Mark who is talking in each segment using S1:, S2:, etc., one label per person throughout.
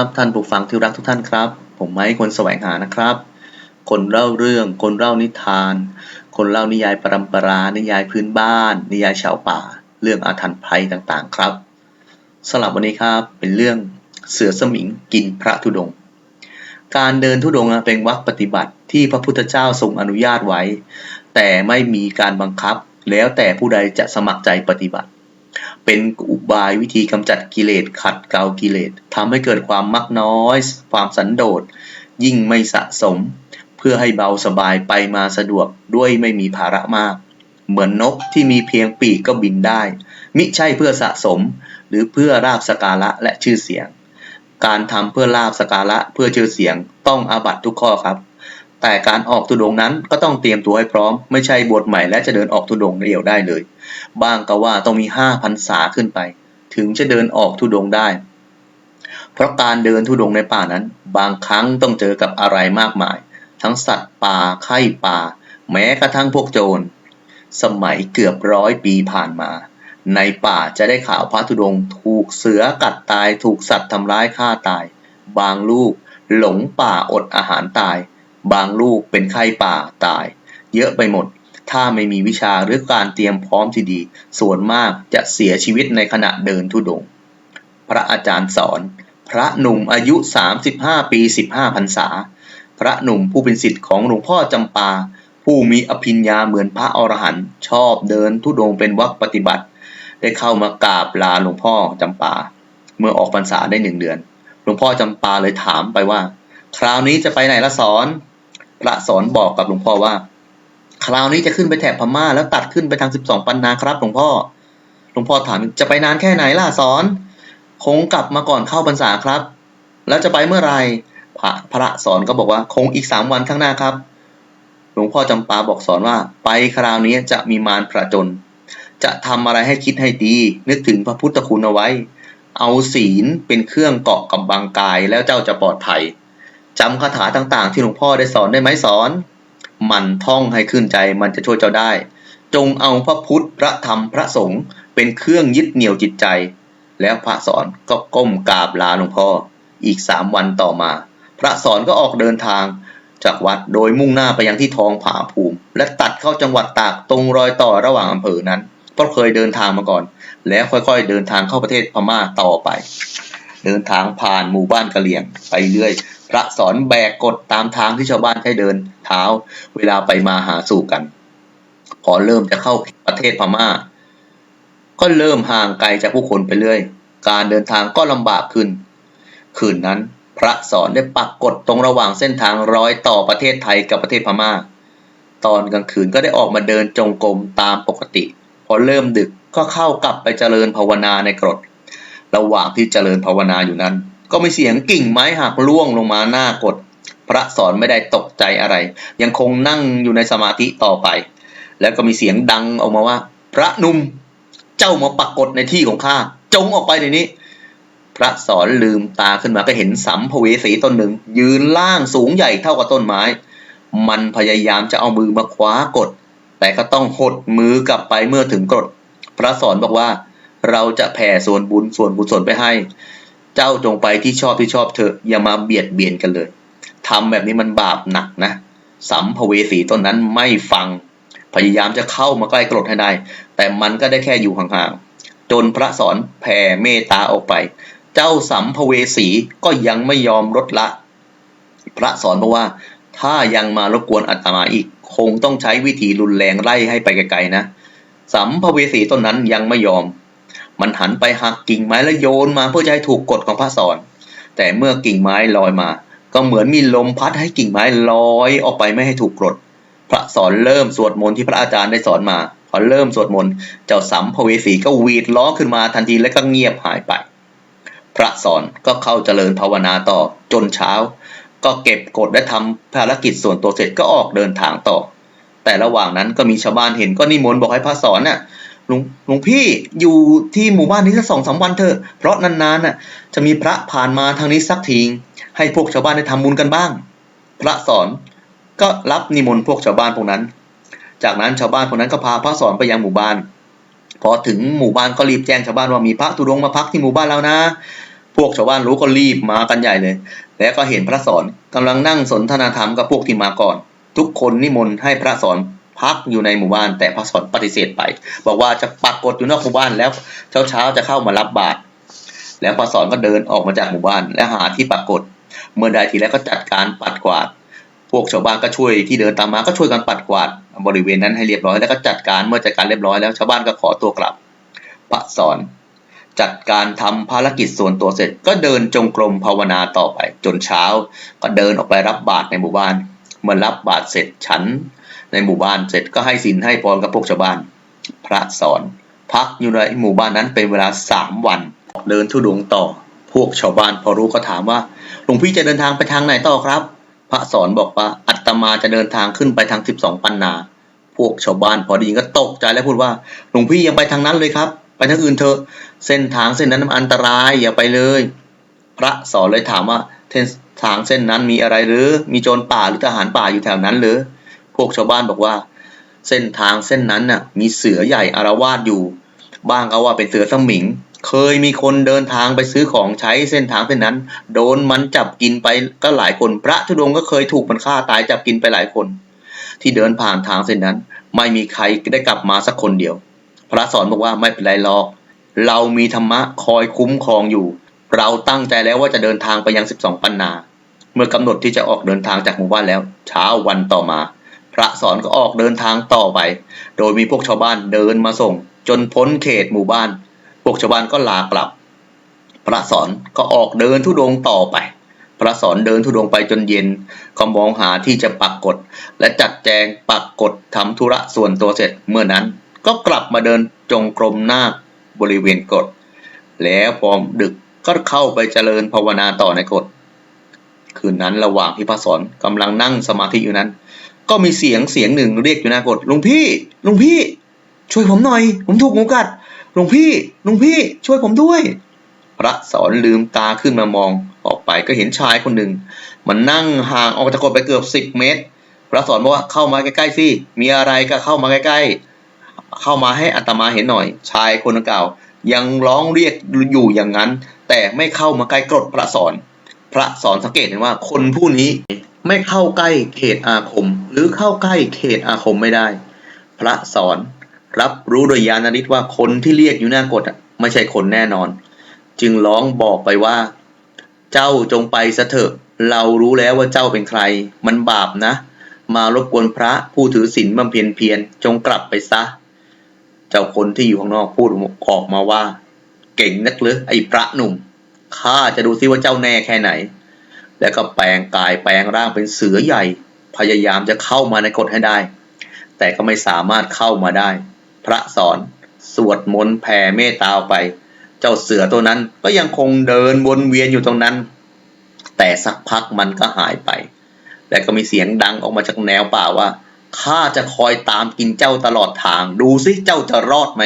S1: ครับท่านผู้ฟังที่รักทุกท่านครับ ผมไม้คนแสวงหานะครับ คนเล่าเรื่อง คนเล่านิทาน คนเล่านิยายปรำปรา นิยายพื้นบ้าน นิยายชาวป่า เรื่องอาถรรพ์ภัยต่างๆ ครับสำหรับวันนี้ครับเป็นเรื่องเสือสมิงกินพระธุดง การเดินธุดงเป็นวรรคปฏิบัติที่พระพุทธเจ้าทรงอนุญาตไว้ แต่ไม่มีการบังคับแล้วแต่ผู้ใดจะสมัครใจปฏิบัติ เป็นอุบายวิธีกำจัดกิเลสขัดเกลากิเลสทำให้เกิดความมักน้อย ความสันโดษยิ่งไม่สะสม เพื่อให้เบาสบายไปมาสะดวกด้วยไม่มีภาระมาก เหมือนนกที่มีเพียงปีกก็บินได้ มิใช่เพื่อสะสม หรือเพื่อราบสการะและชื่อเสียง การทำเพื่อลาบสการะเพื่อชื่อเสียงต้องอาบัตทุกข้อครับ แต่การออกทุดงนั้นก็ต้องเตรียมตัวให้พร้อม ไม่ใช่บวชใหม่และจะเดินออกทุดงเดี่ยวได้เลยบางก็ว่าต้องมีห้าพันษาขึ้นไป ถึงจะเดินออกทุดงได้ เพราะการเดินทุดงในป่านั้น บางครั้งต้องเจอกับอะไรมากมาย ทั้งสัตว์ป่าไข่ป่า แม้กระทั่งพวกโจร สมัยเกือบร้อยปีผ่านมา ในป่าจะได้ข่าวพระธุดง ถูกเสือกัดตาย ถูกสัตว์ทำร้ายฆ่าตาย บางลูกหลงป่าอดอาหารตาย บางลูกเป็นไข้ป่าตาย เยอะไปหมด ถ้าไม่มีวิชาหรือการเตรียมพร้อมที่ดี ส่วนมากจะเสียชีวิตในขณะเดินทุดง พระอาจารย์สอน พระหนุ่มอายุ 35 ปี 15พรรษา พระหนุ่มผู้เป็นศิษย์ของหลวงพ่อจำปา ผู้มีอภิญญาเหมือนพระอรหันต์ชอบเดินทุดงเป็นวักปฏิบัติ ได้เข้ามากราบลาหลวงพ่อจำปา เมื่อออกพรรษาได้หนึ่งเดือน หลวงพ่อจำปาเลยถามไปว่า คราวนี้จะไปไหนละสอน พระสอนบอกกับหลวงพ่อว่า คราวนี้จะขึ้นไปแถบพม่า แล้วตัดขึ้นไปทางสิบสองปันนาครับหลวงพ่อ หลวงพ่อถามจะไปนานแค่ไหนล่ะสอน คงกลับมาก่อนเข้าพรรษาครับ แล้วจะไปเมื่อไรพระพระสอนก็บอกว่าคงอีกสามวันข้างหน้าครับ หลวงพ่อจำปาบอกสอนว่า ไปคราวนี้จะมีมารประจน จะทำอะไรให้คิดให้ดี นึกถึงพระพุทธคุณเอาไว้ เอาศีลเป็นเครื่องเกาะกับบังกายแล้วเจ้าจะปลอดภัย จำคาถาต่างๆ ที่หลวงพ่อได้สอนได้ไหมสอน มันท่องให้ขึ้นใจมันจะช่วยเจ้าได้ จงเอาพระพุทธพระธรรมพระสงฆ์เป็นเครื่องยึดเหนี่ยวจิตใจ แล้วพระสอนก็ก้มกราบลาหลวงพ่อ อีกสามวันต่อมา พระสอนก็ออกเดินทางจากวัดโดยมุ่งหน้าไปยังที่ทองผาภูมิ และตัดเข้าจังหวัดตากตรงรอยต่อระหว่างอำเภอนั้น เพราะเคยเดินทางมาก่อน แล้วค่อยๆเดินทางเข้าประเทศพม่าต่อไป เดินทางผ่านหมู่บ้านกะเหลี่ยงไปเรื่อย พระสอนแบกกดตามทางที่ชาวบ้านให้เดินเท้า เวลาไปมาหาสู่กัน พอเริ่มจะเข้าประเทศพม่า ก็เริ่มห่างไกลจากผู้คนไปเรื่อย การเดินทางก็ลำบากขึ้น คืนนั้นพระสอนได้ปักกดตรงระหว่างเส้นทางรอยต่อประเทศไทยกับประเทศพม่า ตอนกลางคืนก็ได้ออกมาเดินจงกรมตามปกติ พอเริ่มดึกก็เข้ากลับไปเจริญภาวนาในกรด ระหว่างที่เจริญภาวนาอยู่นั้น ก็มีเสียงกิ่งไม้หักล่วงลงมาหน้ากด พระสอนไม่ได้ตกใจอะไร ยังคงนั่งอยู่ในสมาธิต่อไป แล้วก็มีเสียงดังออกมาว่า พระนุ่มเจ้ามาปักกดในที่ของข้าจงออกไปในนี้ พระสอนลืมตาขึ้นมาก็เห็นสัมภเวสีต้นหนึ่ง ยืนล่างสูงใหญ่เท่ากับต้นไม้ มันพยายามจะเอามือมาคว้ากด แต่ก็ต้องหดมือกลับไปเมื่อถึงกดพระสอนบอกว่า เราจะแผ่ส่วนบุญส่วนกุศลไปให้ เจ้าจงไปที่ชอบที่ชอบเถอะอย่ามาเบียดเบียนกันเลยทำแบบนี้มันบาปหนักนะสัมภเวสีต้นนั้นไม่ฟัง พยายามจะเข้ามาใกล้กรดให้ได้ แต่มันก็ได้แค่อยู่ห่างๆจนพระสอนแผ่เมตตาออกไป เจ้าสัมภเวสีก็ยังไม่ยอมลดละ พระสอนบอกว่า ถ้ายังมารบกวนอาตมาอีก คงต้องใช้วิธีรุนแรงไล่ให้ไปไกลๆนะ สัมภเวสีต้นนั้นยังไม่ยอม มันหันไปหักกิ่งไม้แล้วโยนมาเพื่อจะให้ถูกกดของพระสอน แต่เมื่อกิ่งไม้ลอยมา ก็เหมือนมีลมพัดให้กิ่งไม้ลอยออกไปไม่ให้ถูกกดพระสอนเริ่มสวดมนต์ที่พระอาจารย์ได้สอนมา พอเริ่มสวดมนต์เจ้าสัมภเวสีก็วีดล้อขึ้นมาทันทีและก็เงียบหายไป พระสอนก็เข้าเจริญภาวนาต่อจนเช้า ก็เก็บกดและทำภารกิจส่วนตัวเสร็จก็ออกเดินทางต่อ แต่ระหว่างนั้นก็มีชาวบ้านเห็นก็นิมนต์บอกให้พระสอนน่ะ หลวงหลวงพี่อยู่ที่หมู่บ้านนี้สักสองสาวันเถอะ เพราะนานๆน่ะจะมีพระผ่านมาทางนี้สักทีให้พวกชาวบ้านได้ทำบุญกันบ้าง พระสอนก็รับนิมนต์พวกชาวบ้านพวกนั้น จากนั้นชาวบ้านพวกนั้นก็พาพระสอนไปยังหมู่บ้าน พอถึงหมู่บ้านก็รีบแจ้งชาวบ้านว่ามีพระธุดงมาพักที่หมู่บ้านเรานะพพวกชาวบ้านรู้ก็รีบมากันใหญ่เลย แล้วก็เห็นพระสอนกำลังนั่งสนทนาธรรมกับพวกที่มาก่อน ทุกคนนิมนต์ให้พระสอน พักอยู่ในหมู่บ้าน แต่พระสอนปฏิเสธไป บอกว่าจะปักกฎอยู่นอกหมู่บ้านแล้วเช้าเช้าๆจะเข้ามารับบาตรแล้วพระสอนก็เดินออกมาจากหมู่บ้าน และหาที่ปักกฎเมื่อใดทีแรกก็จัดการปัดกวาด พวกชาวบ้านก็ช่วยที่เดินตามมาก็ช่วยกันปัดกวาด บริเวณนั้นให้เรียบร้อยแล้วก็จัดการเมื่อจัดการเรียบร้อยแล้วชาวบ้านก็ขอตัวกลับพระสอนจัดการทำภารกิจส่วนตัวเสร็จ ก็เดินจงกรมภาวนาต่อไป จนเช้า ก็เดินออกไปรับบาตรในหมู่บ้าน เมื่อรับบาตรเสร็จฉัน ในหมู่บ้านเสร็จก็ให้ศีลให้พรกับพวกชาวบ้าน พระสอน พักอยู่ในหมู่บ้านนั้นเป็นเวลาสามวันเดินทุดงค์ต่อ พวกชาวบ้านพอรู้ก็ถามว่าหลวงพี่จะเดินทางไปทางไหนต่อครับ พระสอนบอกว่าอัตมาจะเดินทางขึ้นไปทางสิบสองปันนา พวกชาวบ้านพอไดีก็ตกใจและพูดว่าหลวงพี่ยังไปทางนั้นเลยครับ ไปทางอื่นเถอะเส้นทางเส้นนั้นมันอันตรายอย่าไปเลย พระสอนเลยถามว่าเส้นทางเส้นนั้นมีอะไรหรือ มีโจรป่าหรือทหารป่าอยู่แถวนั้นหรือ วกชาวบ้านบอกว่า เส้นทางเส้นนั้นน่ะ มีเสือใหญ่อารวาสอยู่ บ้างก็ว่าเป็นเสือสมิง เคยมีคนเดินทางไปซื้อของใช้เส้นทางเส้นนั้น โดนมันจับกินไปก็หลายคน พระธุดงค์ก็เคยถูกมันฆ่าตายจับกินไปหลายคน ที่เดินผ่านทางเส้นนั้น ไม่มีใครได้กลับมาสักคนเดียว พระสอนบอกว่าไม่เป็นไรหรอก เรามีธรรมะคอยคุ้มครองอยู่ เราตั้งใจแล้วว่าจะเดินทางไปยัง 12 ปันนาเมื่อกำหนดที่จะออกเดินทางจากหมู่บ้านแล้ว เช้าวันต่อมา ระสอนก็ออกเดินทางต่อไป โดยมีพวกชาวบ้านเดินมาส่ง จนพ้นเขตหมู่บ้าน พวกชาวบ้านก็ลากลับ พระสอนก็ออกเดินทุดงค์ต่อไป พระสอนเดินทุดงค์ไปจนเย็น ก็มองหาที่จะปักกฎและจัดแจงปักกฎทำธุระส่วนตัวเสร็จเมื่อนั้น ก็กลับมาเดินจงกรมหน้าบริเวณกฎแล้วพอดึกก็เข้าไปเจริญภาวนาต่อในกฎคืนนั้นระหว่างที่พระสอนกำลังนั่งสมาธิอยู่นั้น ก็มีเสียงเสียงหนึ่งเรียกอยู่หน้ากฎหลวงพี่หลวงพี่ ช่วยผมหน่อย ผมถูกงูกัดหลวงพี่หลวงพี่ช่วยผมด้วย พระสอนลืมตาขึ้นมามองออกไปก็เห็นชายคนหนึ่ง มันนั่งห่างออกจากกฎไปเกือบสิบเมตร พระสอนบอกว่าเข้ามาใกล้ๆสิมีอะไรก็เข้ามาใกล้ๆ เข้ามาให้อัตมาเห็นหน่อย ชายคนดังกล่าว ยังร้องเรียกอยู่อย่างนั้น แต่ไม่เข้ามาใกล้กรดพระสอน พระสอนสังเกตเห็นว่าคนผู้นี้ไม่เข้าใกล้เขตอาคม หรือเข้าใกล้เขตอาคมไม่ได้ พระสอนรับรู้โดยญาณฤทธิ์ว่าคนที่เรียกอยู่หน้ากฎไม่ใช่คนแน่นอน จึงร้องบอกไปว่า เจ้าจงไปซะเถอะเรารู้แล้วว่าเจ้าเป็นใคร มันบาปนะ มารบกวนพระผู้ถือศีลบำเพ็ญเพียรจงกลับไปซะ เจ้าคนที่อยู่ข้างนอกพูดออกมาว่า เก่งนักหรือไอ้พระหนุ่ม ข้าจะดูซิว่าเจ้าแน่แค่ไหน แล้วก็แปลงกายแปลงร่างเป็นเสือใหญ่ พยายามจะเข้ามาในกฎให้ได้ แต่ก็ไม่สามารถเข้ามาได้ พระสอนสวดมนต์แผ่เมตตาออกไป เจ้าเสือตัวนั้นก็ยังคงเดินวนเวียนอยู่ตรงนั้น แต่สักพักมันก็หายไป และก็มีเสียงดังออกมาจากแนวป่าว่าข้าจะคอยตามกินเจ้าตลอดทาง ดูสิเจ้าจะรอดไหม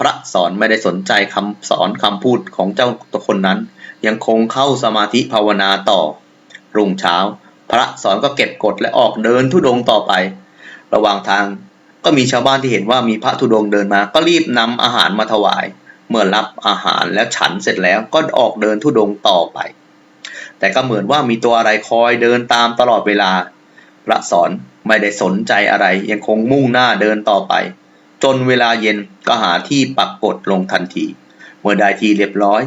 S1: พระสอนไม่ได้สนใจคำสอนคำพูดของเจ้าตัวคนนั้น ยังคงเข้าสมาธิภาวนาต่อ รุ่งเช้า พระสอนก็เก็บกฎและออกเดินทุดงต่อไป ระหว่างทางก็มีชาวบ้านที่เห็นว่ามีพระธุดงเดินมา ก็รีบนำอาหารมาถวาย เมื่อรับอาหารแล้วฉันเสร็จแล้วก็ออกเดินทุดงต่อไป แต่ก็เหมือนว่ามีตัวอะไรคอยเดินตามตลอดเวลา พระสอนไม่ได้สนใจอะไร ยังคงมุ่งหน้าเดินต่อไป จนเวลาเย็นก็หาที่ปักกฎลงทันที เมื่อได้ที่เรียบร้อย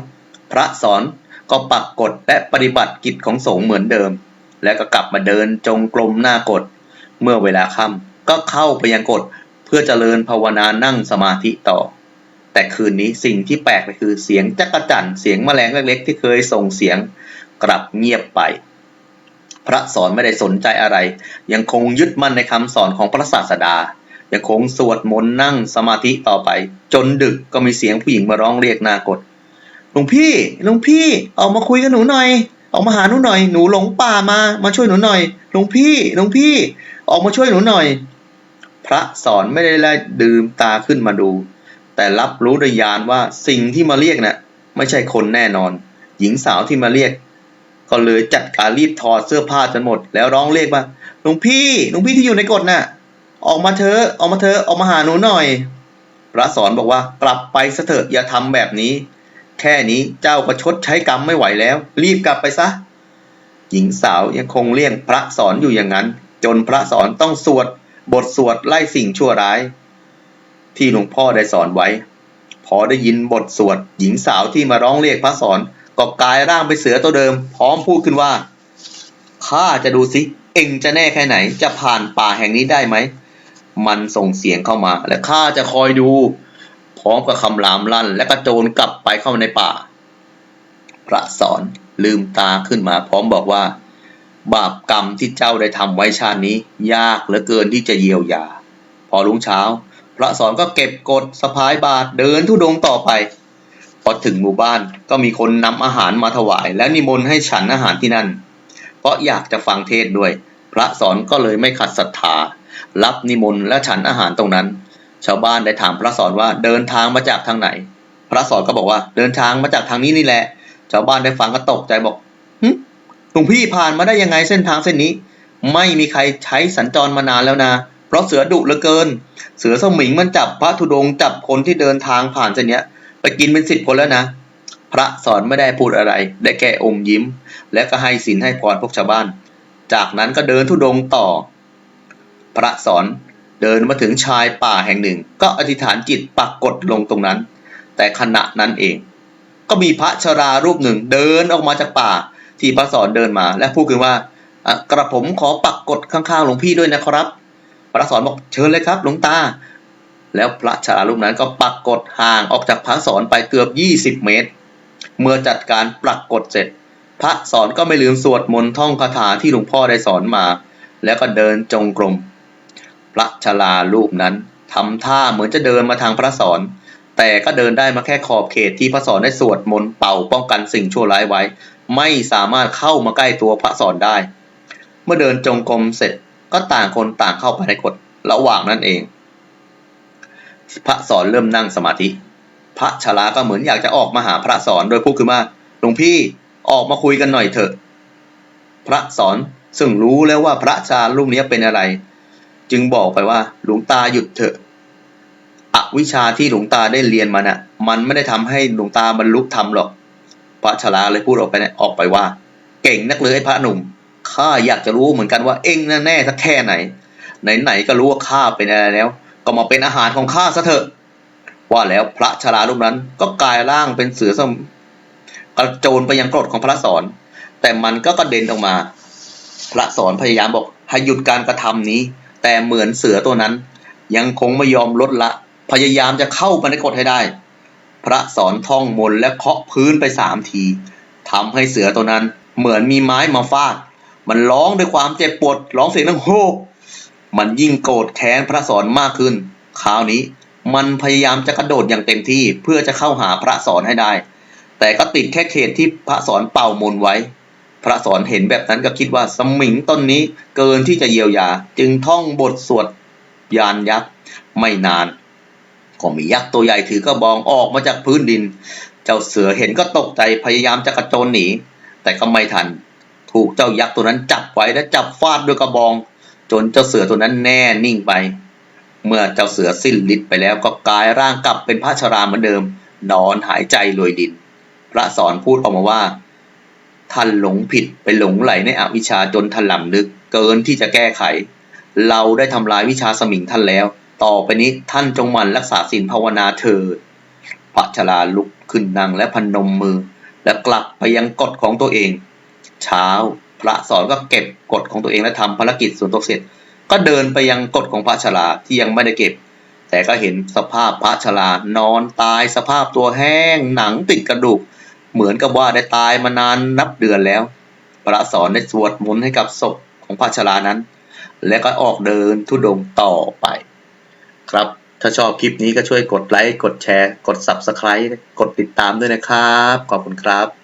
S1: พระสอนก็ปักกฎและปฏิบัติกิจของสงฆ์เหมือนเดิม แล้วก็กลับมาเดินจงกรมหน้ากฎเมื่อเวลาค่ำก็เข้าไปยังกฎเพื่อเจริญภาวนานั่งสมาธิต่อ แต่คืนนี้สิ่งที่แปลกเลยคือเสียงจักรจั่นเสียงแมลงเล็กๆ ที่เคยส่งเสียงกลับเงียบไป พระสอนไม่ได้สนใจอะไร ยังคงยึดมั่นในคำสอนของพระศาสดา ยังคงสวดมนต์นั่งสมาธิต่อไป จนดึกก็มีเสียงผู้หญิงมาร้องเรียกนากฎหลวงพี่หลวงพี่ออกมาคุยกับหนูหน่อย ออกมาหาหนูหน่อย หนูหลงป่ามามาช่วยหนูหน่อยหลวงพี่หลวงพี่ ออกมาช่วยหนูหน่อย พระสอนไม่ได้ไล่ดื่มตาขึ้นมาดู แต่รับรู้โดยญาณว่าสิ่งที่มาเรียกน่ะไม่ใช่คนแน่นอน หญิงสาวที่มาเรียก ก็เลยจัดการรีบถอดเสื้อผ้าจนหมด แล้วร้องเรียกว่าหลวงพี่หลวงพี่ที่อยู่ในกฎน่ะ ออกมาเถอะออกมาเถอะออกมาหาหนูหน่อย พระสอนบอกว่ากลับไปซะเถอะอย่าทำแบบนี้ แค่นี้เจ้าก็ชดใช้กรรมไม่ไหวแล้ว รีบกลับไปซะ หญิงสาวยังคงเลี่ยงพระสอนอยู่อย่างนั้น จนพระสอนต้องสวด บทสวดไล่สิ่งชั่วร้าย ที่หลวงพ่อได้สอนไว้ พอได้ยินบทสวด หญิงสาวที่มาร้องเรียกพระสอนก็กลายร่างเป็นเสือตัวเดิม พร้อมพูดขึ้นว่าข้าจะดูสิเอ็งจะแน่แค่ไหนจะผ่านป่าแห่งนี้ได้ไหม มันส่งเสียงเข้ามา และข้าจะคอยดู พร้อมกับคำรามลั่น และกระโจนกลับไปเข้าในป่า พระสอนลืมตาขึ้นมา พร้อมบอกว่า บาปกรรมที่เจ้าได้ทำไว้ชาตินี้ ยากเหลือเกินที่จะเยียวยา พอรุ่งเช้า พระสอนก็เก็บกดสะพายบาทเดินทุดงค์ต่อไปพอถึงหมู่บ้านก็มีคนนำอาหารมาถวาย และนิมนต์ให้ฉันอาหารที่นั่น เพราะอยากจะฟังเทศด้วย พระสอนก็เลยไม่ขัดศรัทธา รับนิมนต์และฉันอาหารตรงนั้น ชาวบ้านได้ถามพระสอนว่าเดินทางมาจากทางไหน พระสอนก็บอกว่าเดินทางมาจากทางนี้นี่แหละ ชาวบ้านได้ฟังก็ตกใจบอกหึหลวงพี่ผ่านมาได้ยังไงเส้นทางเส้นนี้ ไม่มีใครใช้สัญจรมานานแล้วนะเพราะเสือดุเหลือเกิน เสือสมิงมันจับพระธุดงจับคนที่เดินทางผ่านเส้นนี้ไปกินเป็นสิบคนแล้วนะ พระสอนไม่ได้พูดอะไร ได้แค่อมยิ้ม และก็ให้ศีลให้พรพวกชาวบ้าน จากนั้นก็เดินธุดงต่อ พระสอน เดินมาถึงชายป่าแห่งหนึ่ง ก็อธิษฐานจิตปักกดลงตรงนั้น แต่ขณะนั้นเอง ก็มีพระชรารูปหนึ่งเดินออกมาจากป่า ที่พระสอนเดินมา และพูดขึ้นว่ากระผมขอปักกดข้างๆหลวงพี่ด้วยนะครับ พระสอนบอกเชิญเลยครับหลวงตา แล้วพระชรารูปนั้นก็ปักกดห่างออกจากพระสอนไปเกือบ 20 เมตร เมื่อจัดการปักกดเสร็จ พระสอนก็ไม่ลืมสวดมนต์ท่องคาถาที่หลวงพ่อได้สอนมา แล้วก็เดินจงกรม ระชรารูปนั้นทำท่าเหมือนจะเดินมาทางพระสอน แต่ก็เดินได้มาแค่ขอบเขตที่พระสอนได้สวดมนต์เป่าป้องกันสิ่งชั่วร้ายไว้ ไม่สามารถเข้ามาใกล้ตัวพระสอนได้ เมื่อเดินจงกรมเสร็จก็ต่างคนต่างเข้าไปในกฎระหว่างนั้นเอง พระสอนเริ่มนั่งสมาธิ พระชราก็เหมือนอยากจะออกมาหาพระสอนโดยพูดขึ้นว่าหลวงพี่ออกมาคุยกันหน่อยเถอะ พระสอนซึ่งรู้แล้วว่าพระชารูปนี้เป็นอะไร จึงบอกไปว่าหลวงตาหยุดเถอะอวิชาที่หลวงตาได้เรียนมาน่ะ มันไม่ได้ทำให้หลวงตาบรรลุธรรมหรอกพระชราเลยพูดออกไปเนี่ยออกไปว่า เก่งนักเลยไอ้พระหนุ่มข้าอยากจะรู้เหมือนกันว่าเอ็งแน่ๆสักแค่ไหน ไหนๆก็รู้ว่าข้าเป็นอะไรแล้ว ก็มาเป็นอาหารของข้าซะเถอะ ว่าแล้วพระชรารูปนั้นก็กลายร่างเป็นเสือสมกระโจนไปยังกรดของพระสอน แต่มันก็กระเด็นออกมา พระสอนพยายามบอกให้หยุดการกระทำนี้ แต่เหมือนเสือตัวนั้น ยังคงไม่ยอมลดละ พยายามจะเข้าไปในกฎให้ได้ พระสอนท่องมนและเคาะพื้นไปสามทีทำให้เสือตัวนั้น เหมือนมีไม้มาฟาด มันร้องด้วยความเจ็บปวดร้องเสียงดังโฮกมันยิ่งโกรธแค้นพระสอนมากขึ้น คราวนี้มันพยายามจะกระโดดอย่างเต็มที่เพื่อจะเข้าหาพระสอนให้ได้ แต่ก็ติดแค่เขตที่พระสอนเป่ามนไว้ พระสอนเห็นแบบนั้นก็คิดว่าสมิงต้นนี้เกินที่จะเยียวยา จึงท่องบทสวดยานยักษ์ไม่นาน ก็มียักษ์ตัวใหญ่ถือกระบองออกมาจากพื้นดิน เจ้าเสือเห็นก็ตกใจพยายามจะกระโจนหนี แต่ก็ไม่ทัน ถูกเจ้ายักษ์ตัวนั้นจับไว้และจับฟาดด้วยกระบอง จนเจ้าเสือตัวนั้นแน่นิ่งไป เมื่อเจ้าเสือสิ้นฤทธิ์ไปแล้วก็กลายร่างกลับเป็นพระชราเหมือนเดิม นอนหายใจรวยดิน พระสอนพูดออกมาว่า ท่านหลงผิดไปหลงไหลในอวิชชาจนถลำลึกเกินที่จะแก้ไข เราได้ทำลายวิชาสมิงท่านแล้ว ต่อไปนี้ท่านจงมันรักษาศีลภาวนาเถิดพระชราลุกขึ้นนั่งและพนมมือ และกลับไปยังกฎของตัวเอง เช้าพระสอนก็เก็บกฎของตัวเองและทำภารกิจส่วนตัวเสร็จ ก็เดินไปยังกฎของพระชราที่ยังไม่ได้เก็บ แต่ก็เห็นสภาพพระชรานอนตายสภาพตัวแห้งหนังติดกระดูก เหมือนกับว่าได้ตายมานานนับเดือนแล้ว พระสอนได้สวดมนต์ให้กับศพของพระชรานั้น และก็ออกเดินทุดงค์ต่อไป ครับ ถ้าชอบคลิปนี้ก็ช่วยกดไลค์ กดแชร์ กด Subscribe กดติดตามด้วยนะครับ ขอบคุณครับ